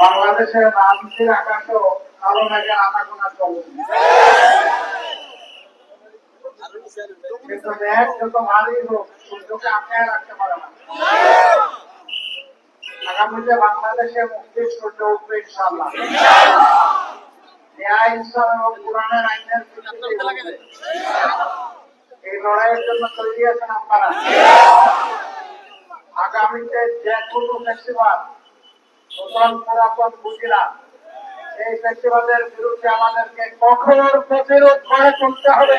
বাংলাদেশের রাজনীতির আকাশও কালো মেঘের আনাগোনা চলছে কিন্তু মেঘ যত ভারী হোক সূর্যকে আটকায় রাখতে পারে না। আগামীতে বাংলাদেশে মুক্তির সূর্য উঠবে ইনশাল্লাহ ন্যায় ইনসাফ এবং কোরআনের আইনের এই লড়াইয়ের জন্য তৈরি আছেন আপনারা। আগামীতে যে কোনো ফেস্টিভাল নতুন পুরাতন বুঝিরা এই ফেস্টিভালের বিরুদ্ধে আমাদেরকে কঠোর প্রতিরোধ করে তুলতে হবে।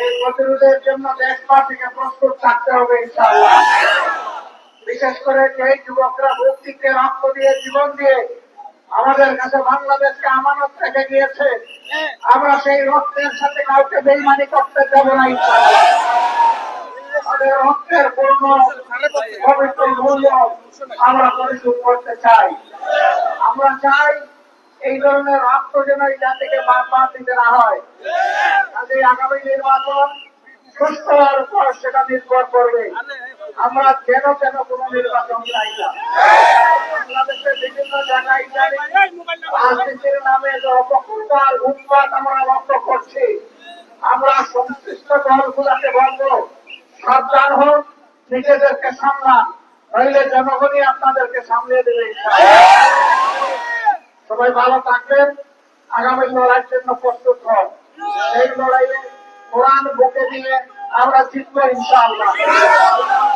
এই প্রতিরোধের জন্য দেশবাসীকে প্রস্তুত থাকতে হবে ইনশাআল্লাহ। বিশেষ করে যে যুবকরা মুক্তিকে রক্ত দিয়ে জীবন দিয়ে আমাদের কাছে বাংলাদেশকে আমানত রেখে গিয়েছে। আমরা সেই রক্তের সাথে কাউকে বেইমানি করতে দেবো না আমাদের রক্তের পূর্ণ পবিত্র মূল্য আমরা পরিশোধ করতে চাই। আমরা চাই এই ধরনের রক্ত যেন এই জাতিকে বারবার দিতে না হয়। কাজে আগামী নির্বাচন সুস্থ হওয়ার উপর সেটা নির্ভর করবে। আমরা যেন যেন কোন নির্বাচন চাই না বাংলাদেশের বিভিন্ন জায়গায় আমরা লক্ষ্য করছি। আমরা সংশ্লিষ্ট দলগুলাকে সাবধান হোক নিজেদেরকে সামলান। নইলে জনগণই আপনাদেরকে সামলিয়ে দেবে সবাই ভালো থাকবেন। আগামী লড়াইয়ের জন্য প্রস্তুত হন। এই লড়াইয়ে কোরআন বুকে দিয়ে আমরা জিতবো ইনশাআল্লাহ।